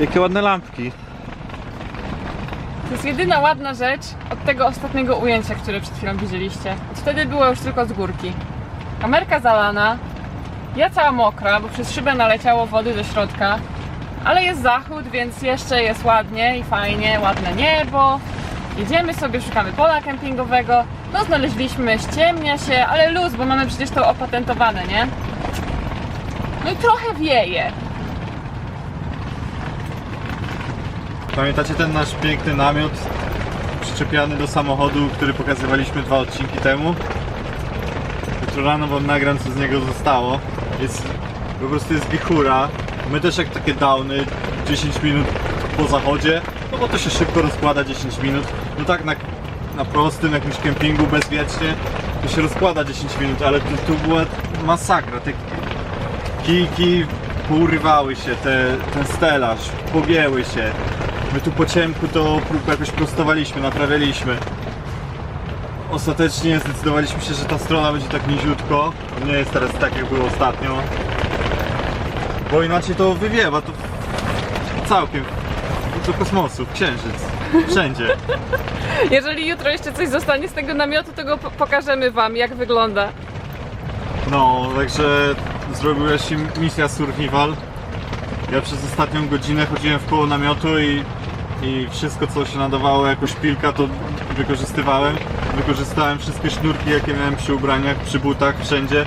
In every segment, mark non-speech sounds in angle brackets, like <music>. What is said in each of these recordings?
Jakie ładne lampki. To jest jedyna ładna rzecz od tego ostatniego ujęcia, które przed chwilą widzieliście. Wtedy było już tylko z górki. Kamerka zalana, ja cała mokra, bo przez szybę naleciało wody do środka, ale jest zachód, więc jeszcze jest ładnie i fajnie, ładne niebo. Jedziemy sobie, szukamy pola kempingowego. No znaleźliśmy, ściemnia się, ale luz, bo mamy przecież to opatentowane, nie? No i trochę wieje. Pamiętacie ten nasz piękny namiot przyczepiany do samochodu, który pokazywaliśmy dwa odcinki temu? Jutro rano wam nagram co z niego zostało. Jest, po prostu jest wichura. My też jak takie downy 10 minut po zachodzie, no bo to się szybko rozkłada 10 minut. No tak na, na prostym jakimś kempingu bezwiecznie to się rozkłada 10 minut, ale tu, tu była masakra. Te kijki pourywały się, te, ten stelaż, pogięły się. My tu po ciemku to jakoś prostowaliśmy, naprawialiśmy. Ostatecznie zdecydowaliśmy się, że ta strona będzie tak niziutko. Nie jest teraz tak jak było ostatnio. Bo inaczej to wywiewa to całkiem do kosmosu, księżyc, wszędzie. <laughs> Jeżeli jutro jeszcze coś zostanie z tego namiotu, to go po- pokażemy wam, jak wygląda. No, także zrobiła się misja survival. Ja przez ostatnią godzinę chodziłem w koło namiotu i, i wszystko co się nadawało jako szpilka to wykorzystywałem. Wykorzystałem wszystkie sznurki jakie miałem przy ubraniach, przy butach, wszędzie,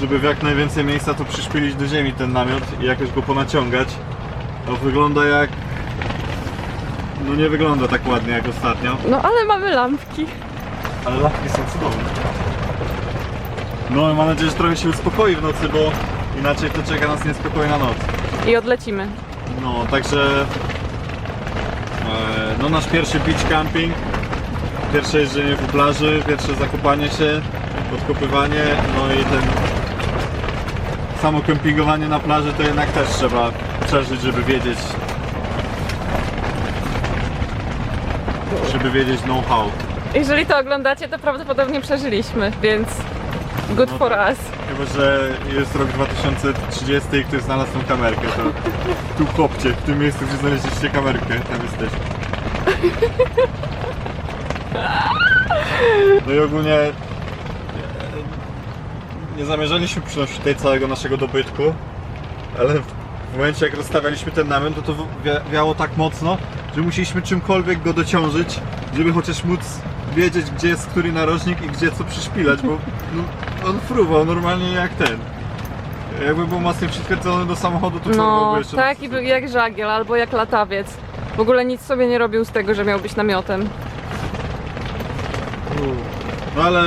żeby w jak najwięcej miejsca to przyszpilić do ziemi ten namiot i jakoś go ponaciągać. To wygląda jak... No nie wygląda tak ładnie jak ostatnio. No ale mamy lampki. Ale lampki są cudowne. No i mam nadzieję, że trochę się uspokoi w nocy, bo inaczej to czeka nas niespokojna noc. I odlecimy. No, także e, no nasz pierwszy beach camping, pierwsze jeżdżenie po plaży, pierwsze zakopanie się, podkopywanie, no i ten samo kempingowanie na plaży to jednak też trzeba przeżyć, żeby wiedzieć żeby wiedzieć know-how. Jeżeli to oglądacie, to prawdopodobnie przeżyliśmy, więc good No for tak. us. Chyba, że jest rok 2030 i ktoś znalazł tą kamerkę, to tu kopcie, w tym miejscu, gdzie znaleźliście kamerkę, tam jesteście. No i ogólnie nie zamierzaliśmy przynosić tutaj całego naszego dobytku, ale w momencie jak rozstawialiśmy ten namiot, to to wi- wiało tak mocno, że musieliśmy czymkolwiek go dociążyć, żeby chociaż móc wiedzieć, gdzie jest który narożnik i gdzie co przyszpilać, bo no, on fruwał normalnie jak ten. Jakby był mocniej przykręcony do samochodu, to No, by jeszcze tak i był jak żagiel albo jak latawiec. W ogóle nic sobie nie robił z tego, że miał być namiotem. No ale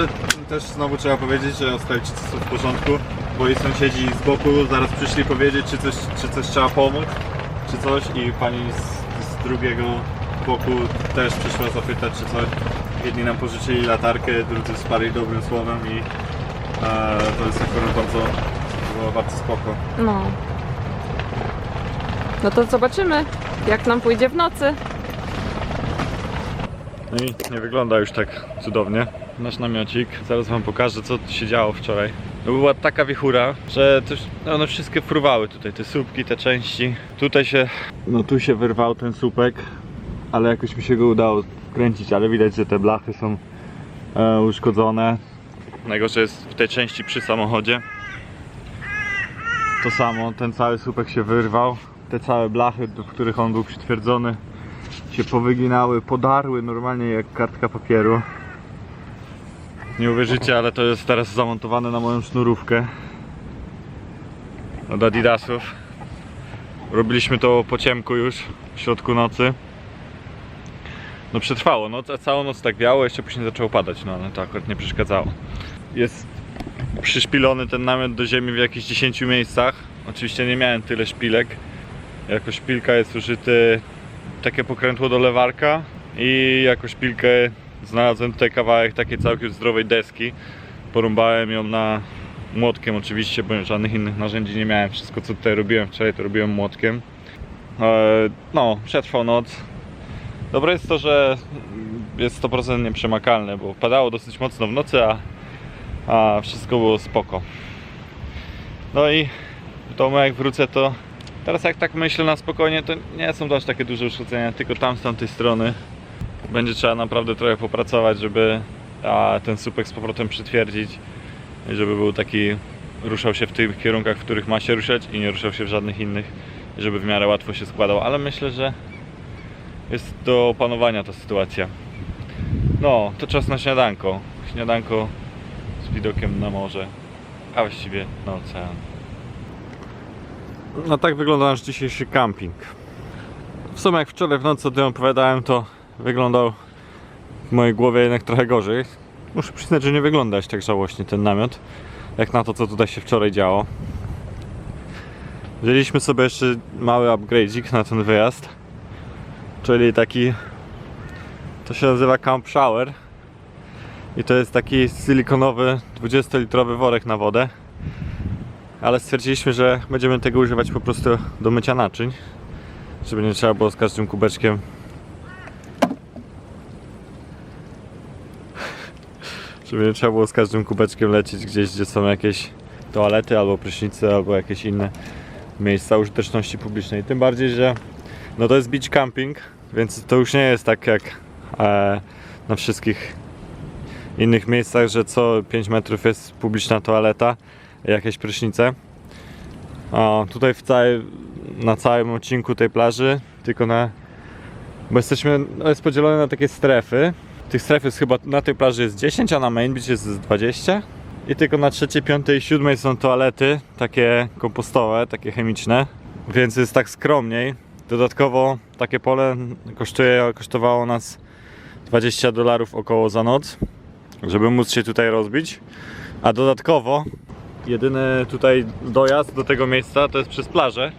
też znowu trzeba powiedzieć, że Australijczycy są w porządku, bo i sąsiedzi z boku zaraz przyszli powiedzieć, czy coś, czy coś trzeba pomóc, czy coś i pani z, z drugiego boku też przyszła zapytać, czy coś. Jedni nam pożyczyli latarkę, drudzy wsparli dobrym słowem i e, to jest akurat bardzo, było bardzo spoko. No. No to zobaczymy, jak nam pójdzie w nocy. No i nie wygląda już tak cudownie. Nasz namiocik. Zaraz wam pokażę co się działo wczoraj. No była taka wichura, że też, one wszystkie fruwały tutaj, te słupki, te części. Tutaj się, no tu się wyrwał ten słupek, ale jakoś mi się go udało kręcić, ale widać, że te blachy są e, uszkodzone. Najgorsze jest w tej części przy samochodzie. To samo, ten cały słupek się wyrwał. Te całe blachy, do których on był przytwierdzony, się powyginały, podarły normalnie jak kartka papieru. Nie uwierzycie, ale to jest teraz zamontowane na moją sznurówkę od Adidasów. Robiliśmy to po ciemku już, w środku nocy. No przetrwało, no ca- całą noc tak wiało, jeszcze później zaczęło padać, no ale to akurat nie przeszkadzało. Jest przyszpilony ten namiot do ziemi w jakichś 10 miejscach. Oczywiście nie miałem tyle szpilek. Jako szpilka jest użyty takie pokrętło do lewarka i jako szpilkę znalazłem tutaj kawałek takiej całkiem zdrowej deski. Porąbałem ją na młotkiem oczywiście, bo żadnych innych narzędzi nie miałem. Wszystko co tutaj robiłem wczoraj to robiłem młotkiem. E, No, przetrwał noc. Dobre jest to, że jest 100% nieprzemakalne, bo padało dosyć mocno w nocy, a, a wszystko było spoko. No i domu jak wrócę to teraz jak tak myślę na spokojnie to nie są to aż takie duże uszkodzenia, tylko tam z tamtej strony będzie trzeba naprawdę trochę popracować, żeby ten słupek z powrotem przytwierdzić żeby był taki ruszał się w tych kierunkach, w których ma się ruszać i nie ruszał się w żadnych innych żeby w miarę łatwo się składał, ale myślę, że jest do opanowania ta sytuacja. No, to czas na śniadanko. Śniadanko z widokiem na morze, a właściwie na ocean. No tak wygląda nasz dzisiejszy camping. W sumie jak wczoraj w nocy o tym opowiadałem, to wyglądał w mojej głowie jednak trochę gorzej. Muszę przyznać, że nie wygląda aż tak żałośnie ten namiot, jak na to, co tutaj się wczoraj działo. Wzięliśmy sobie jeszcze mały upgrade'ik na ten wyjazd, czyli taki, to się nazywa Camp Shower i to jest taki silikonowy 20-litrowy worek na wodę, ale stwierdziliśmy, że będziemy tego używać po prostu do mycia naczyń, żeby nie trzeba było z każdym kubeczkiem żeby nie trzeba było z każdym kubeczkiem lecieć gdzieś, gdzie są jakieś toalety albo prysznice, albo jakieś inne miejsca użyteczności publicznej. Tym bardziej, że no to jest beach camping, więc to już nie jest tak jak e, na wszystkich innych miejscach, że co 5 metrów jest publiczna toaleta jakieś prysznice. O, tutaj w całej, na całym odcinku tej plaży, tylko na. Bo jesteśmy. No jest podzielone na takie strefy. Tych stref jest chyba na tej plaży jest 10, a na main beach jest 20. I tylko na trzeciej, piątej i siódmej są toalety, takie kompostowe, takie chemiczne, więc jest tak skromniej. Dodatkowo takie pole kosztuje, kosztowało nas 20 dolarów około za noc, żeby móc się tutaj rozbić. A dodatkowo jedyny tutaj dojazd do tego miejsca to jest przez plażę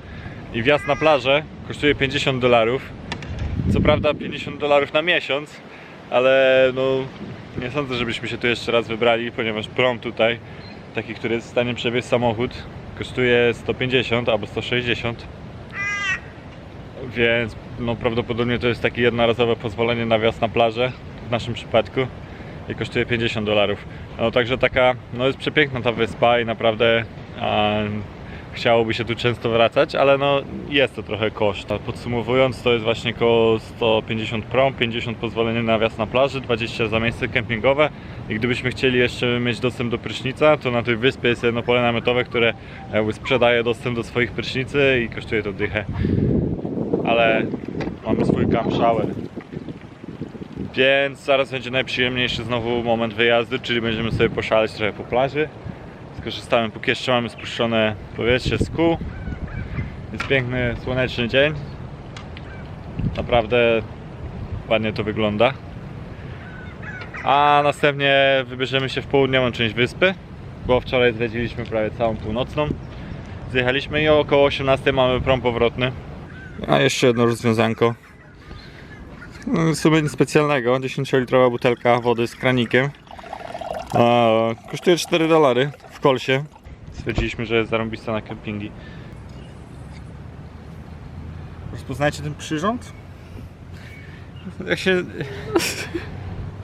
i wjazd na plażę kosztuje 50 dolarów. Co prawda 50 dolarów na miesiąc, ale no nie sądzę, żebyśmy się tu jeszcze raz wybrali, ponieważ prom tutaj, taki, który jest w stanie przewieźć samochód, kosztuje 150 albo 160. Więc no prawdopodobnie to jest takie jednorazowe pozwolenie na wjazd na plażę w naszym przypadku i kosztuje 50 dolarów. No także taka, no jest przepiękna ta wyspa i naprawdę a, chciałoby się tu często wracać, ale no jest to trochę koszt. A Podsumowując, to jest właśnie około 150 prom, 50 pozwolenie na wjazd na plaży, 20 za miejsce kempingowe i gdybyśmy chcieli jeszcze mieć dostęp do prysznica, to na tej wyspie jest jedno pole namiotowe, które jakby sprzedaje dostęp do swoich prysznicy i kosztuje to dychę. Ale mamy swój camp shower. Więc zaraz będzie najprzyjemniejszy znowu moment wyjazdu, czyli będziemy sobie poszaleć trochę po plaży. Skorzystamy, póki jeszcze mamy spuszczone powietrze z kół. Jest piękny, słoneczny dzień. Naprawdę ładnie to wygląda. A następnie wybierzemy się w południową część wyspy, bo wczoraj zwiedziliśmy prawie całą północną. Zjechaliśmy i około 18 mamy prom powrotny. A jeszcze jedno rozwiązanko. No, w sumie nic specjalnego. 10-litrowa butelka wody z kranikiem. Kosztuje 4 dolary w kolsie. Stwierdziliśmy, że jest zarąbista na kempingi. Rozpoznajcie ten przyrząd? Jak się...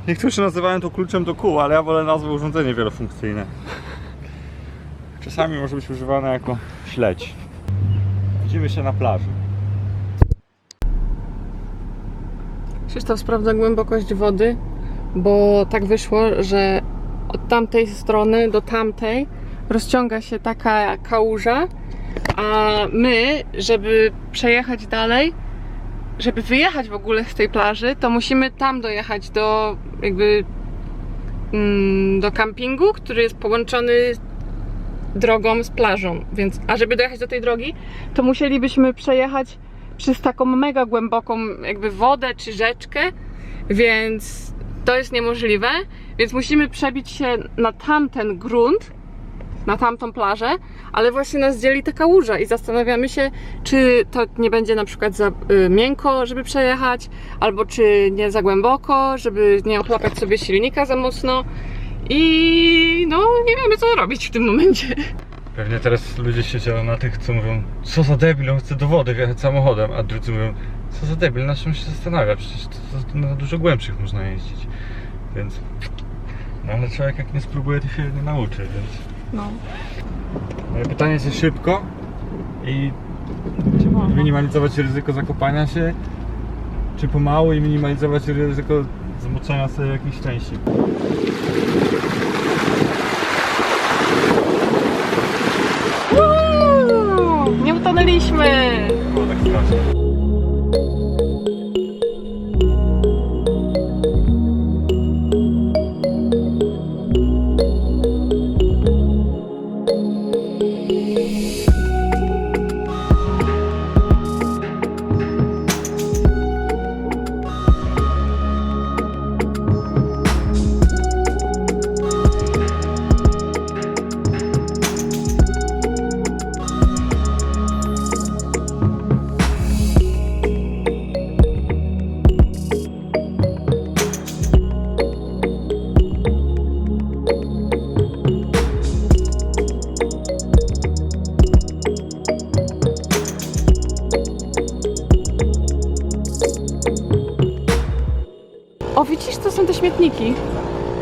Niektórzy nazywają to kluczem do kół, ale ja wolę nazwę urządzenie wielofunkcyjne. Czasami może być używane jako śledź. Widzimy się na plaży. Krzysztof sprawdza głębokość wody, bo tak wyszło, że od tamtej strony do tamtej rozciąga się taka kałuża, a my, żeby przejechać dalej, żeby wyjechać w ogóle z tej plaży, to musimy tam dojechać do jakby mm, do kampingu, który jest połączony drogą z plażą. Więc, a żeby dojechać do tej drogi, to musielibyśmy przejechać przez taką mega głęboką jakby wodę czy rzeczkę, więc to jest niemożliwe, więc musimy przebić się na tamten grunt, na tamtą plażę, ale właśnie nas dzieli taka łuża i zastanawiamy się, czy to nie będzie na przykład za y, miękko, żeby przejechać, albo czy nie za głęboko, żeby nie ochłapać sobie silnika za mocno i no nie wiemy co robić w tym momencie. Pewnie teraz ludzie siedziały na tych, co mówią, co za debil, on chce do wody wjechać samochodem, a drudzy mówią, co za debil, na czym się zastanawia, przecież to, to na dużo głębszych można jeździć. Więc, no ale człowiek jak nie spróbuje, to się nie nauczy, więc... No. Moje pytanie jest szybko i Czy minimalizować ryzyko zakopania się, czy pomału i minimalizować ryzyko zmoczenia sobie jakiejś części. Uuu, Nie utonęliśmy! Było tak strasznie.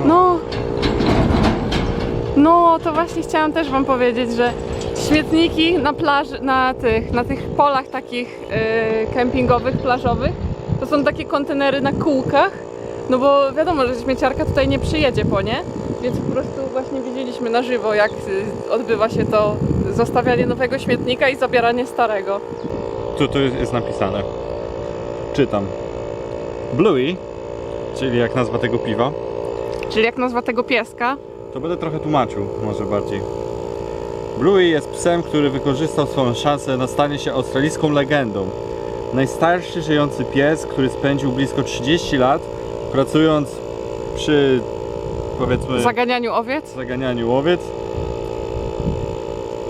No. No, to właśnie chciałam też wam powiedzieć, że śmietniki na plaży, na tych, na tych polach takich yy, kempingowych, plażowych, to są takie kontenery na kółkach, no bo wiadomo, że śmieciarka tutaj nie przyjedzie po nie, więc po prostu właśnie widzieliśmy na żywo, jak y, odbywa się to zostawianie nowego śmietnika i zabieranie starego. Tu tu jest napisane. Czytam. Bluey, czyli jak nazwa tego piwa, Czyli jak nazwa tego pieska? to będę trochę tłumaczył, może bardziej. Bluey jest psem, który wykorzystał swoją szansę na stanie się australijską legendą. Najstarszy żyjący pies, który spędził blisko 30 lat pracując przy powiedzmy Zaganianiu owiec? zaganianiu łowiec.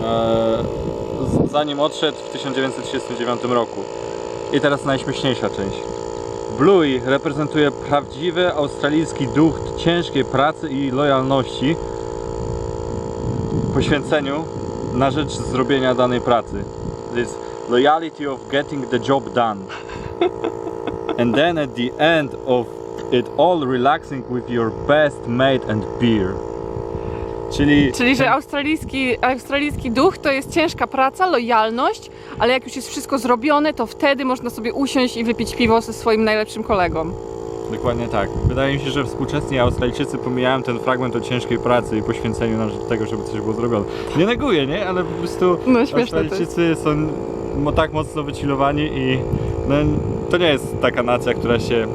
Eee, zanim odszedł w 1939 roku. I teraz najśmieszniejsza część. Bluey reprezentuje prawdziwy australijski duch ciężkiej pracy i lojalności poświęceniu na rzecz zrobienia danej pracy. This loyalty of getting the job done. <laughs> And then at the end of it all relaxing with your best mate and beer. Czyli, Czyli, że australijski, australijski duch to jest ciężka praca, lojalność, ale jak już jest wszystko zrobione, to wtedy można sobie usiąść i wypić piwo ze swoim najlepszym kolegą. Dokładnie tak. Wydaje mi się, że współczesni Australijczycy pomijają ten fragment o ciężkiej pracy i poświęceniu na rzecz tego, żeby coś było zrobione. Nie neguję, nie? Ale po prostu No, śmieszne to jest. Australijczycy są mo- tak mocno wychillowani i no, to nie jest taka nacja, która się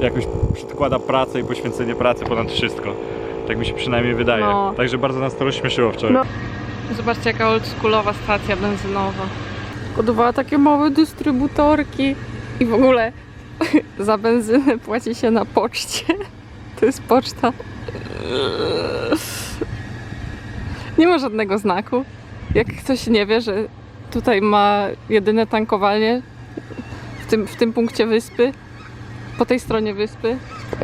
jakoś przedkłada pracę i poświęcenie pracy ponad wszystko. Tak mi się przynajmniej wydaje. No. Także bardzo nas to rozśmieszyło wczoraj. No. Zobaczcie jaka oldschoolowa stacja benzynowa. Kodowała takie małe dystrybutorki i w ogóle <laughs> za benzynę płaci się na poczcie. <laughs> To jest poczta. Nie ma żadnego znaku. Jak ktoś nie wie, że tutaj ma jedyne tankowanie w tym, w tym punkcie wyspy, po tej stronie wyspy,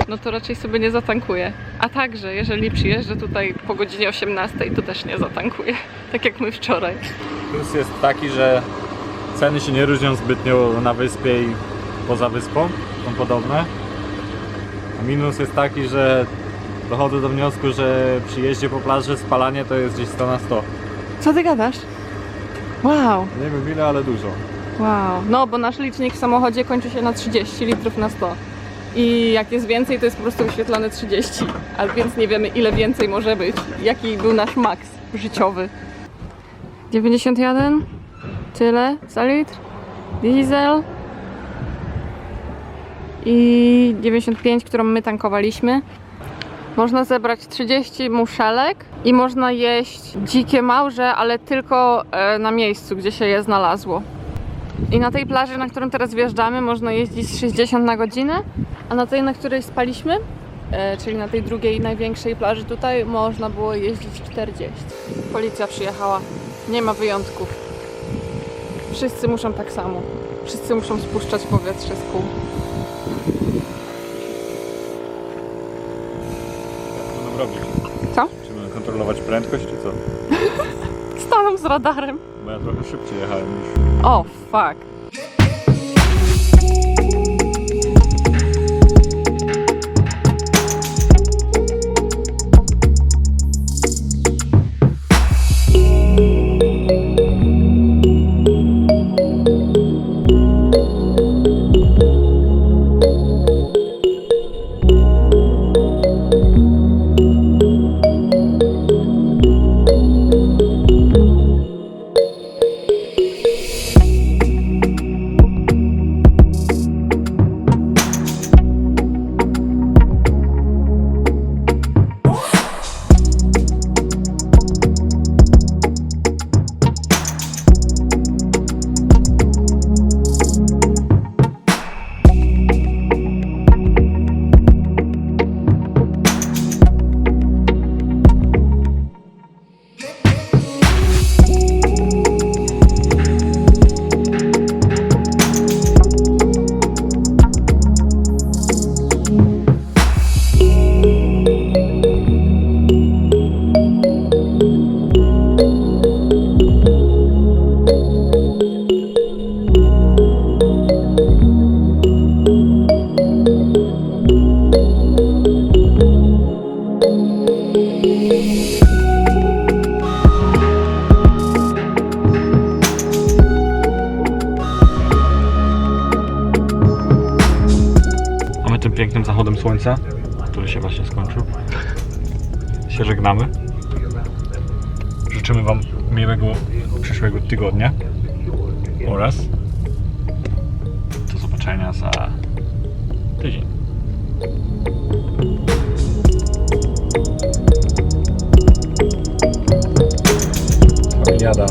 no to raczej sobie nie zatankuje. A także, jeżeli przyjeżdżę tutaj po godzinie 18, to też nie zatankuje. <laughs> Tak jak my wczoraj. Plus jest taki, że ceny się nie różnią zbytnio na wyspie i poza wyspą, są podobne. A minus jest taki, że dochodzę do wniosku, że przy jeździe po plaży spalanie to jest gdzieś 100 na 100. Co ty gadasz? Wow, Nie wiem ile, ale dużo. wow. No, bo nasz licznik w samochodzie kończy się na 30 litrów na 100. I jak jest więcej, to jest po prostu wyświetlane 30. A więc nie wiemy, ile więcej może być. Jaki był nasz maks życiowy. 91? Tyle za litr? Diesel? I 95, którą my tankowaliśmy. Można zebrać 30 muszelek i można jeść dzikie małże, ale tylko e, na miejscu, gdzie się je znalazło. I na tej plaży, na którą teraz wjeżdżamy, można jeździć 60 na godzinę, a na tej, na której spaliśmy, e, czyli na tej drugiej, największej plaży tutaj, można było jeździć 40. Policja przyjechała. Nie ma wyjątków. Wszyscy muszą tak samo. Wszyscy muszą spuszczać powietrze z kół. Co będą robić? Co? Czy będą kontrolować prędkość, czy co? <laughs> z radarem. Bo ja trochę szybciej jechałem niż... O, fuck. Tym pięknym zachodem słońca, który się właśnie skończył, się żegnamy. Życzymy Wam miłego przyszłego tygodnia oraz do zobaczenia za tydzień. Familiada.